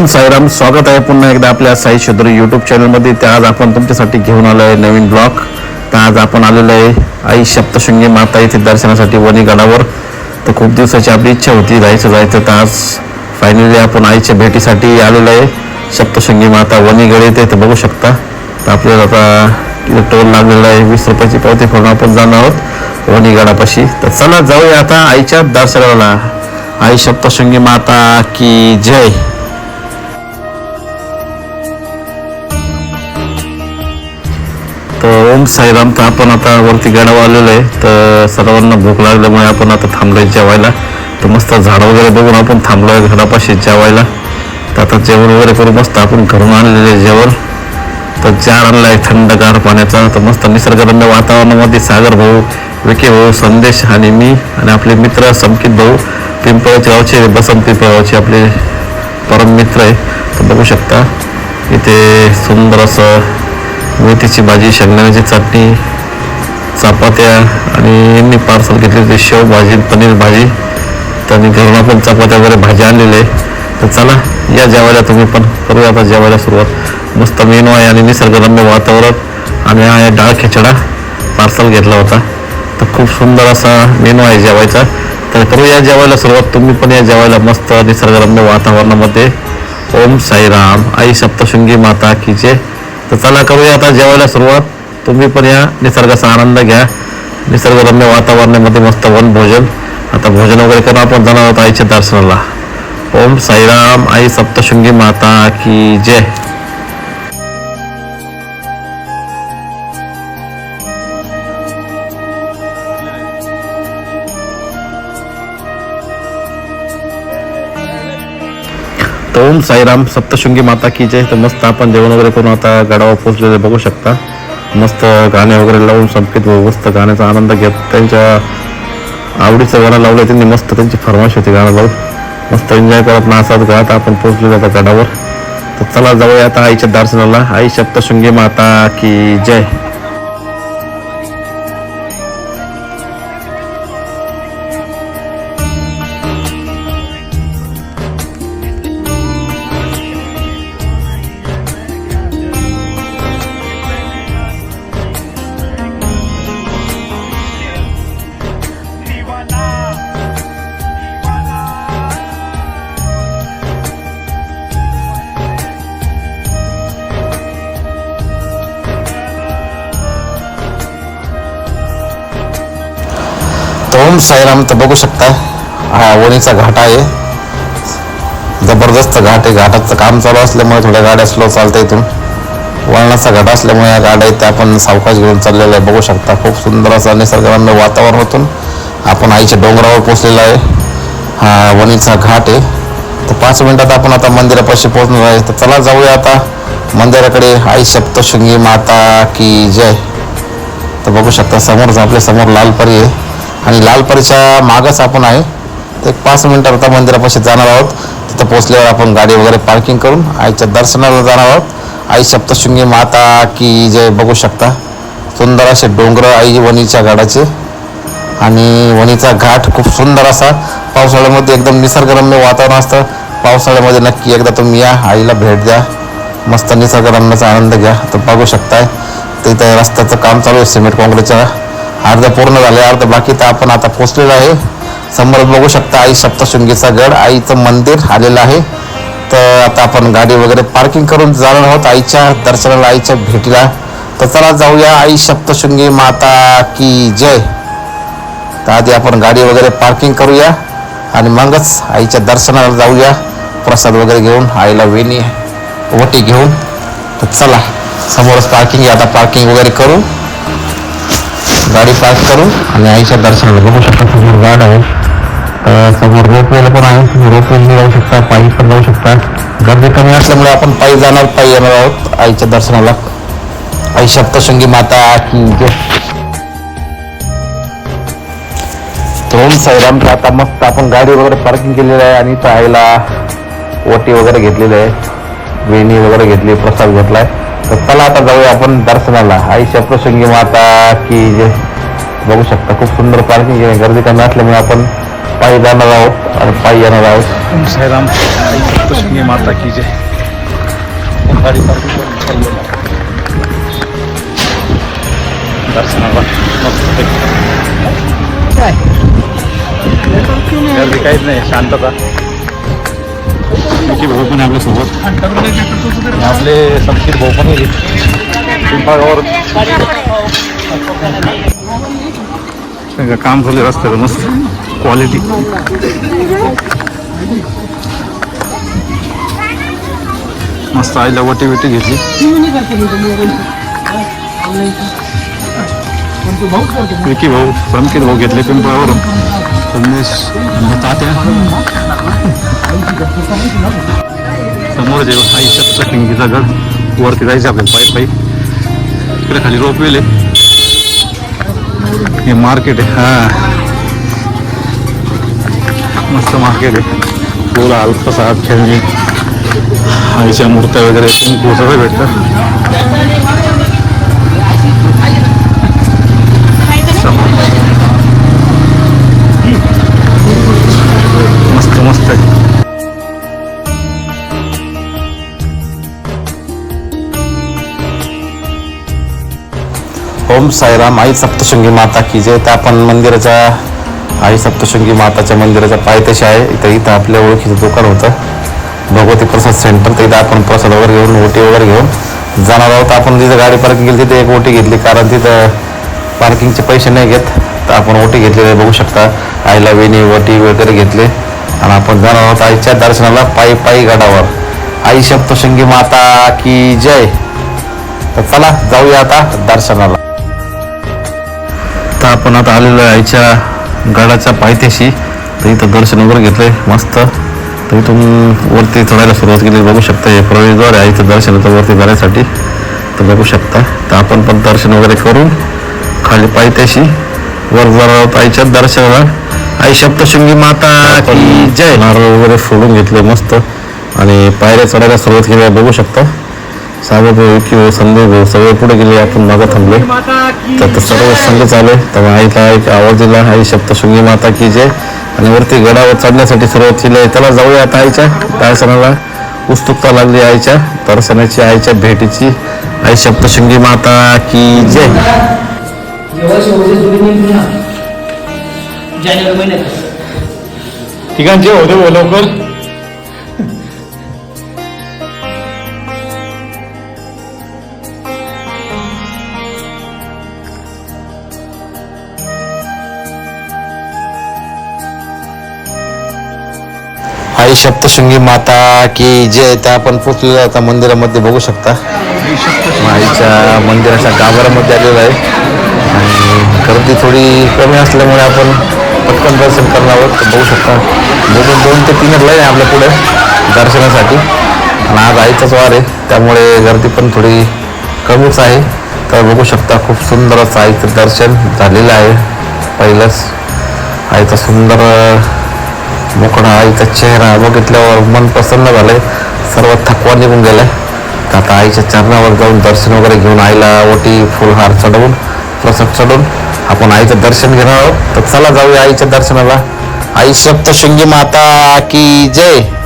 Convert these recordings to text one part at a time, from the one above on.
ओम साईराम. स्वागत आहे पुन्हा एकदा आपल्या साई शोधर यूट्यूब चॅनलमध्ये त्या आज आपण तुमच्यासाठी घेऊन आलो आहे नवीन ब्लॉग तर आज आपण आलेलो आहे आई सप्तशृंगी माता येथे दर्शनासाठी वणीगडावर. तर खूप दिवसाची आपली इच्छा होती जायचं जायचं. तर आज फायनली आपण आईच्या भेटीसाठी आलेलो आहे. सप्तशृंगी माता वणीगड येते तर बघू शकता. तर आपल्याला आता टोल लागलेला आहे वीस रुपयाची पावती करून आपण जाणार आहोत वणीगडापाशी. तर चला जाऊया आता आईच्या दर्शनाला. आई सप्तशृंगी माता की जय. तर साईराम तर आपण आता वरती गाडावर आलेलो आहे. तर सर्वांना भूक लागल्यामुळे आपण आता थांबलोय जेवायला. तर मस्त झाड वगैरे बघून आपण थांबलोय घरापाशी जेवायला. तर आता जेवण वगैरे करू मस्त आपण घरून आणलेले जेवण. तर जार आणलाय थंडगार पाण्याचा. तर मस्त निसर्गरम्य वातावरणामध्ये सागर भाऊ विके भाऊ संदेश आणि मी आणि आपले मित्र संकित भाऊ पिंपळाचे गावचे बसंत पिंपळाचे आपले परम मित्र आहे. तर बघू शकता इथे सुंदर असं मेथीची भाजी शेंगदाण्याची चटणी चपात्या आणि यांनी पार्सल घेतले होते शेव भाजी पनीर भाजी. त्यांनी घरून आपण चपात्या वगैरे भाजी आणलेले तर चला या जेवायला तुम्ही पण करूया आता जेवायला सुरुवात. मस्त मेनू आहे आणि निसर्गरम्य वातावरण. आणि हा डाळ खिचडा पार्सल घेतला होता. तर खूप सुंदर असा मेनू आहे जेवायचा. तर करूया जेवायला सुरुवात. तुम्ही पण या जेवायला मस्त निसर्गरम्य वातावरणामध्ये. ओम साईराम. आई सप्तशृंगी माता की जे तर चला करूया आता जेवायला सुरुवात. तुम्ही पण या. निसर्गाचा आनंद घ्या. निसर्गरम्य वातावरणामध्ये मस्त वन भोजन. आता भोजन वगैरे करून आपण जाणार आहोत आईच्या दर्शनाला. ओम साईराम. आई सप्तशृंगी माता की जय. ओम साईराम सप्तशृंगी माता की जय। तर मस्त आपण जेवण वगैरे करून आता गडावर पोहोचलेले बघू शकता. मस्त गाणे वगैरे लावून संकेत मस्त गाण्याचा आनंद घेत त्यांच्या आवडीचं गाणं लावलं त्यांनी मस्त त्यांची फरमाश होती गाणं लावून. मस्त एन्जॉय करत नासात गात आपण पोहोचलेलो आता गडावर. तर चला जाऊया आता आईच्या दर्शनाला. आई सप्तशृंगी माता की जय. साईराम तर बघू शकता हा वणीचा घाट आहे. जबरदस्त घाट आहे. घाटाचं काम चालू असल्यामुळे थोड्या गाड्या स्लो चालतं इथून. वळणाचा घाट असल्यामुळे या गाड्या इथे आपण सावकाश घेऊन चाललेलं आहे. बघू शकता खूप सुंदर असं निसर्गरम्य वातावरणातून आपण आईच्या डोंगरावर पोचलेला आहे. हा वणीचा घाट आहे. तर पाच मिनिटात आपण आता मंदिरापाशी पोहोचणार आहे. तर चला जाऊया आता मंदिराकडे. आई सप्तशृंगी माता की जय. तर बघू शकता समोरच आपल्यासमोर लालपरी आहे. आणि लाल परीच्या मागच आपण आहे. एक पाच मिनटं आता मंदिरापाशी जाणार आहोत. तिथं पोचल्यावर आपण गाडी वगैरे पार्किंग करून आईच्या दर्शनाला जाणार आहोत. आई सप्तशृंगी माता की जे बघू शकता. सुंदर असे डोंगर आई वणीच्या गाडाचे. आणि वणीचा घाट खूप सुंदर असा. पावसाळ्यामध्ये एकदम निसर्गरम्य वातावरण असतं. पावसाळ्यामध्ये नक्की एकदा तुम्ही या. आईला भेट द्या. मस्त निसर्गरम्याचा आनंद घ्या. तर बघू शकताय. तिथं रस्त्याचं काम चालू आहे. सिमेंट काँक्रीटच्या. अर्ध पूर्ण झाले अर्ध बाकी तर आपण आता पोचलेलो आहे. समोर बघू शकता आई सप्तशृंगीचा गड आईचं मंदिर आलेलं आहे. तर आता आपण गाडी वगैरे पार्किंग करून जाणार आहोत आईच्या दर्शनाला आईच्या भेटीला. तर चला जाऊया आई सप्तशृंगी माता की जय. तर आधी आपण गाडी वगैरे पार्किंग करूया आणि मगच आईच्या दर्शनाला जाऊया. प्रसाद वगैरे घेऊन आईला वेणी वटी घेऊन. तर चला समोरच पार्किंग आता पार्किंग वगैरे करू. गाडी पास करू आणि आईच्या दर्शनाला बघू शकता समोर गाड आहे. समोर रोपवेला पण आहे. तुम्ही रोपवेने जाऊ शकता पायी पण जाऊ शकता. गर्दी कमी असल्यामुळे आपण पायी जाणार पायी येणार आहोत आईच्या दर्शनाला. आई सप्तशृंगी माता की जय ओम साईराम तर आता मस्त आपण गाडी वगैरे पार्किंग केलेली आहे आणि इथं आईला ओटी वगैरे घेतलेली आहे. वेणी वगैरे घेतली प्रसाद घेतलाय. तर चला आता जाऊया आपण दर्शनाला. आई सप्तशृंगी माता की जे बघू शकता खूप सुंदर पार्किंग आहे गर्दी कमी असल्यामुळे आपण पायी जाणार आहोत आणि पायी येणार आहोत. साईराम. माता की गाडी पार्किंग आहे. दर्शनाला मस्त गर्दी काहीच नाही शांतता. तुमची भाऊ पण आपल्यासोबत आणि आपले संकेत भाऊ पण येईल पिंपळगावर काम झाले रस्त्याचं मस्त क्वालिटी मस्त आईला वटी विटी घेतली विकी भाऊ संकेत भाऊ संदेश आणि तात्या समोर जे आई सप्तशृंगीचा गड वरती जायचं आपल्याला पायी पायी. इकडे खाली रोपवेल आहे. हे मार्केट आहे हा. मस्त मार्केट आहे. फुल अल्पसाद खेळणी. आईच्या मूर्त्या वगैरे सगळं भेटतं. साईराम आई सप्तशृंगी माता की जय. तर आपण मंदिराच्या आई सप्तशृंगी माताच्या मंदिराच्या पायथ्याशी आहे. इथं इथं आपल्या ओळखीचं दुकान होतं. भगवती प्रसाद सेंटर. तर इथं आपण प्रसाद वगैरे घेऊन ओटी वगैरे घेऊन जाणार आहोत. आपण तिथं गाडी पार्किंग केली तिथे एक ओटी घेतली. कारण तिथं पार्किंगचे पैसे नाही घेत. तर आपण ओटी घेतलेले बघू शकता. आईला वेणी ओटी वगैरे घेतले. आणि आपण जाणार आहोत आईच्या दर्शनाला पायी पायी गडावर. आई सप्तशृंगी माता की जय. तर चला जाऊया आता दर्शनाला. आपण आता आलेलो आहे आईच्या गडाच्या पायथ्याशी. तर इथं दर्शन वगैरे घेतलंय मस्त. तर इथून वरती चढायला सुरुवात केली बघू शकता हे प्रवेशद्वार आहे आईचं दर्शन होतं वरती जाण्यासाठी. तर बघू शकता. तर आपण पण दर्शन वगैरे करून खाली पायथ्याशी वर आहोत आईच्या दर्शनाला. आई सप्तशृंगी माता की जय! नारळ वगैरे फोडून घेतले मस्त. आणि पायऱ्या चढायला सुरुवात केली आहे बघू शकता. किंवा संजय भाऊ सगळे पुढे गेले आपण मागं थांबले. तर सर्व संघ चालू आहे तेव्हा आईला एक आवाज दिला आई सप्तशृंगी माता की जय. आणि वरती गडावर चढण्यासाठी सुरुवात केली. आहे त्याला जाऊया आता आईच्या. दर्शनाला उत्सुकता लागली आईच्या. दर्शनाची आईच्या भेटीची. आई सप्तशृंगी माता की जय. ठिकाणचे होते लवकर. आई सप्तशृंगी माता की जे त्या आपण पोचलेलो आहे आता मंदिरामध्ये बघू शकता. आईच्या मंदिराच्या गाभाऱ्यामध्ये आलेला आहे. आणि गर्दी थोडी कमी असल्यामुळे आपण पटकन दर्शन करणार आहोत. बघू शकता दोन दोन ते तीन लाईन आहे आपल्या पुढे दर्शनासाठी. आणि आज आईचाच वार आहे त्यामुळे गर्दी पण थोडी कमीच आहे. तर बघू शकता खूप सुंदर असं आईचं दर्शन झालेलं आहे. पहिलंच आईचं सुंदर मोकळा आईचा चेहरा बघितल्यावर मन प्रसन्न झालंय. सर्व थकवा निघून गेलाय. तर आता आईच्या चरणावर जाऊन दर्शन वगैरे घेऊन आईला ओटी फुलहार चढवून प्रसाद चढवून आपण आईचं दर्शन घेणार आहोत. तर चला जाऊया आईच्या दर्शनाला. आई सप्तशृंगी माता की जय.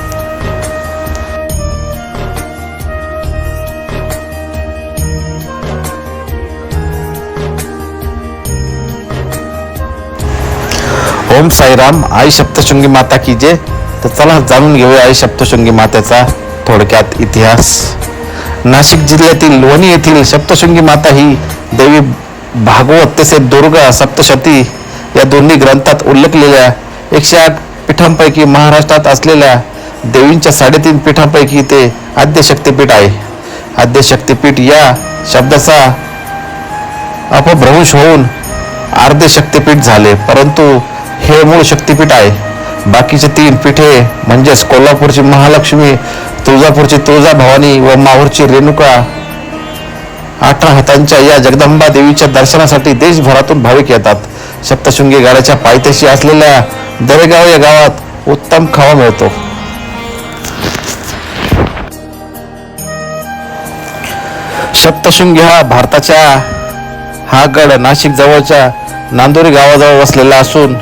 ओम साईराम आई सप्तशृंगी माता की जय. तर चला जाणून घेऊया आई सप्तशृंगी मातेचा थोडक्यात इतिहास. नाशिक जिल्ह्यातील लोणी येथील सप्तशृंगी माता ही देवी भागवत तसेच दुर्गा सप्तशती या दोन्ही ग्रंथात उल्लेखलेल्या एकशे आठ पीठांपैकी महाराष्ट्रात असलेल्या देवींच्या साडेतीन पीठांपैकी ते आद्यशक्तीपीठ आहे. आद्यशक्तीपीठ या शब्दाचा अपभ्रंश होऊन अर्धे शक्तीपीठ झाले. परंतु हे मूळ शक्तीपीठ आहे. बाकीचे तीन पीठे म्हणजेच कोल्हापूरची महालक्ष्मी तुळजापूरची तुळजा भवानी व माहूरची रेणुका अठरा हातांच्या या जगदंबा देवीच्या दर्शनासाठी देशभरातून भाविक येतात. सप्तशृंगी गाड्याच्या पायथ्याशी असलेल्या दरेगाव या गावात उत्तम खावा मिळतो. सप्तशृंगी हा भारताच्या हा गड नाशिक जवळच्या नांदोरी गावाजवळ वसलेला असून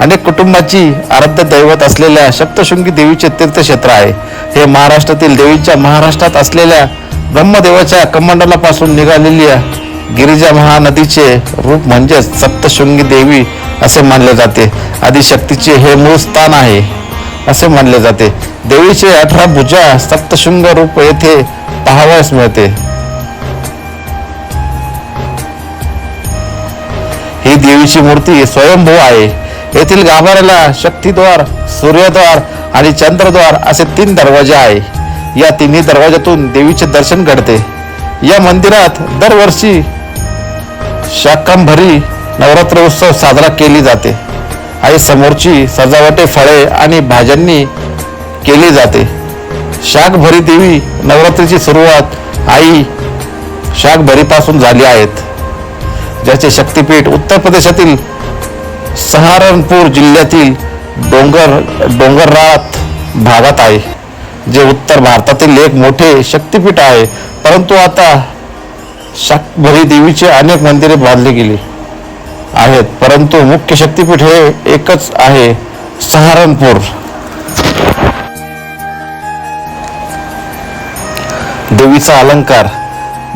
अनेक कुटुंबाची आराध्य दैवत असलेल्या सप्तशृंगी देवीचे तीर्थक्षेत्र आहे. हे महाराष्ट्रातील देवीच्या महाराष्ट्रात असलेल्या ब्रह्मदेवाच्या कमंडलापासून निघालेली गिरिजा महानदीचे रूप म्हणजेच सप्तशृंगी देवी असे मानले जाते. आदिशक्तीचे हे मूळ स्थान आहे असे मानले जाते. देवीचे अठरा भुजा सप्तशृंग रूप येथे पाहावयास मिळते. ही देवीची मूर्ती स्वयंभू आहे. येथील गाभाऱ्याला शक्तिद्वार सूर्यद्वार आणि चंद्रद्वार असे तीन दरवाजे आहे. या तिन्ही दरवाजातून देवीचे दर्शन घडते. या मंदिरात दरवर्षी शाकंभरी नवरात्र उत्सव साजरा केली जाते. आई समोरची सजावटे फळे आणि भाज्यांनी केली जाते. शाकभरी देवी नवरात्रीची सुरुवात आई शाकभरीपासून झाली आहेत. ज्याचे शक्तिपीठ उत्तर प्रदेशातील सहारनपूर जिल्ह्यातील डोंगर डोंगरात भागात आहे जे उत्तर भारतातील एक मोठे शक्तिपीठ आहे. परंतु आता शाकभरी देवीचे अनेक मंदिरे बांधली गेली आहेत. परंतु मुख्य शक्तिपीठ हे एकच आहे सहारनपूर. देवीचा अलंकार.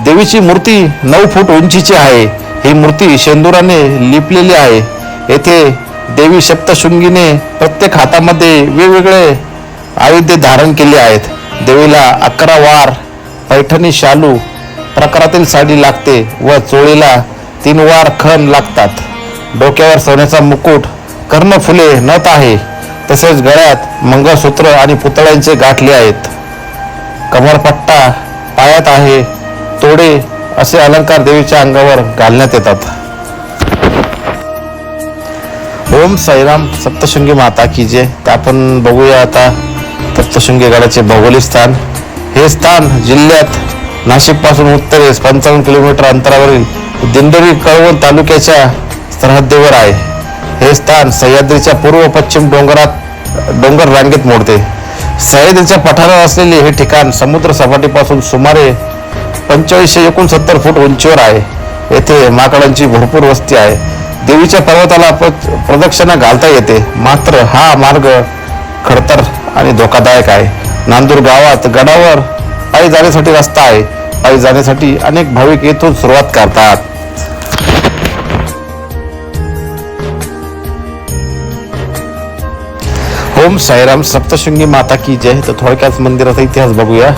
देवीची मूर्ती नऊ फूट उंचीची आहे. ही मूर्ती शेंदुराने लिपलेली आहे. येथे देवी सप्तशृंगीने प्रत्येक हातामध्ये वेगवेगळे आयुध्य धारण केले आहेत. देवीला अकरा वार पैठणी शालू प्रकारातील साडी लागते व चोळीला तीन वार खण लागतात. डोक्यावर सोन्याचा मुकुट कर्णफुले नथ आहे. तसेच गळ्यात मंगळसूत्र आणि पुतळ्यांचे गाठले आहेत. कमरपट्टा पायात आहे. तोडे असे अलंकार देवीच्या अंगावर घालण्यात येतात. ओम साईराम सप्तशृंगी माता की जय. तर आपण बघूया आता सप्तशृंगी गडाचे भौगोलिक स्थान. हे स्थान जिल्ह्यात नाशिकपासून उत्तरेस पंचावन्न किलोमीटर अंतरावरील दिंडोरी कळवण तालुक्याच्या सरहद्दीवर आहे. हे स्थान सह्याद्रीच्या पूर्व पश्चिम डोंगरात डोंगर रांगेत मोडते. सह्याद्रीच्या पठारावर असलेले हे ठिकाण समुद्र सपाटीपासून सुमारे पंचवीसशे एकोणसत्तर फूट उंचीवर आहे. येथे माकडांची भरपूर वस्ती आहे. देवीच्या पर्वताला प्रदक्षिणा घालता येते. मात्र हा मार्ग खडतर आणि धोकादायक आहे. नांदूर गावात गडावर पायी जाण्यासाठी रस्ता आहे. पायी जाण्यासाठी अनेक भाविक येथून सुरुवात करतात. ओम साईराम सप्तशृंगी माता की जय. तर थोडक्यात मंदिराचा इतिहास बघूया.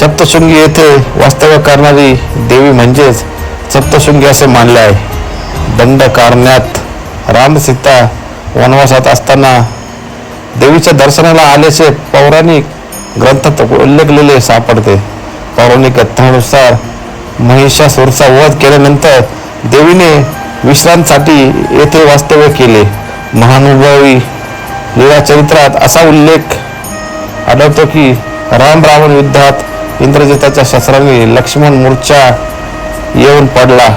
सप्तशृंगी येथे वास्तव्य करणारी देवी म्हणजेच सप्तशृंगी असे मानले आहे. दंड कारण्यात राम सीता वनवासात असताना देवीच्या दर्शनाला आल्याचे पौराणिक ग्रंथात उल्लेखलेले सापडते. पौराणिक कथानुसार महिषासुरचा वध केल्यानंतर देवीने विश्रांतीसाठी येथे वास्तव्य केले. महानुभावी लीला चरित्रात असा उल्लेख आढळतो की राम रावण युद्धात इंद्रजिताच्या शस्त्राने लक्ष्मण मूर्छा येऊन पडला.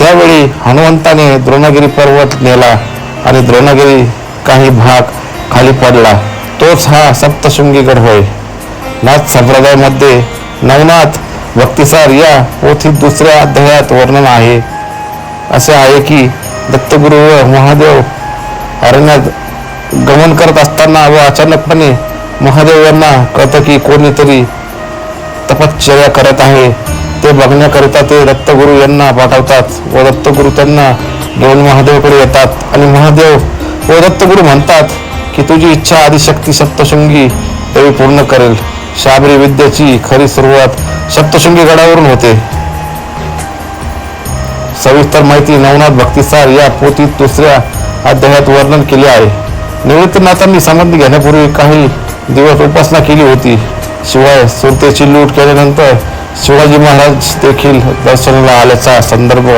त्यावेळी हनुमंताने द्रोणागिरी पर्वत नेला आणि द्रोणागिरी काही भाग खाली पडला. तोच हा सप्तशृंगीगड होय. नाथ संप्रदायामध्ये नवनाथ भक्तिसार या पोथीत दुसऱ्या अध्यायात वर्णन आहे. असे आहे की दत्तगुरु व महादेव अरण्यात गमन करत असताना व अचानकपणे महादेव यांना कळतं की कोणीतरी तपश्चर्या करत आहे. ते बघण्याकरिता ते दत्तगुरु यांना पाठवतात. व दत्तगुरु त्यांना घेऊन महादेवकडे येतात. आणि महादेव व दत्तगुरु म्हणतात की तुझी इच्छा आदिशक्ती सप्तशृंगी देवी पूर्ण करेल. शाबरी विद्येची खरी सुरुवात सप्तशृंगी गडावरून होते. सविस्तर माहिती नवनाथ भक्तिसार या पोथीत दुसऱ्या अध्यायात वर्णन केले आहे. निवृत्तनाथांनी संबंध घेण्यापूर्वी काही दिवस उपासना केली होती. शिवाय सुरतेची लूट केल्यानंतर शिवाजी महाराज देखील दर्शनाला आल्याचा संदर्भ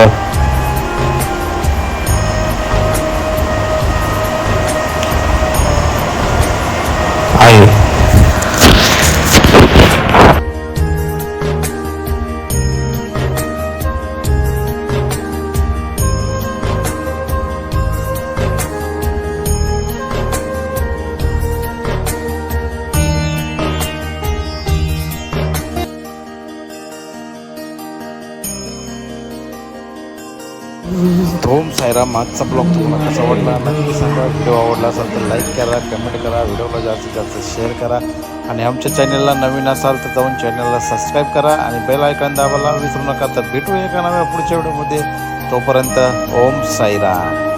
मागचा ब्लॉग तुम्हाला कसा आवडला नक्की सांगा. व्हिडिओ आवडला असेल तर लाईक करा कमेंट करा व्हिडिओला जास्तीत जास्त शेअर करा. आणि आमच्या चॅनलला नवीन असाल तर जाऊन चॅनलला सबस्क्राईब करा आणि बेल आयकॉन दाबायला विसरू नका. तर भेटू एका नव्या पुढच्या व्हिडिओमध्ये तोपर्यंत ओम साईराम.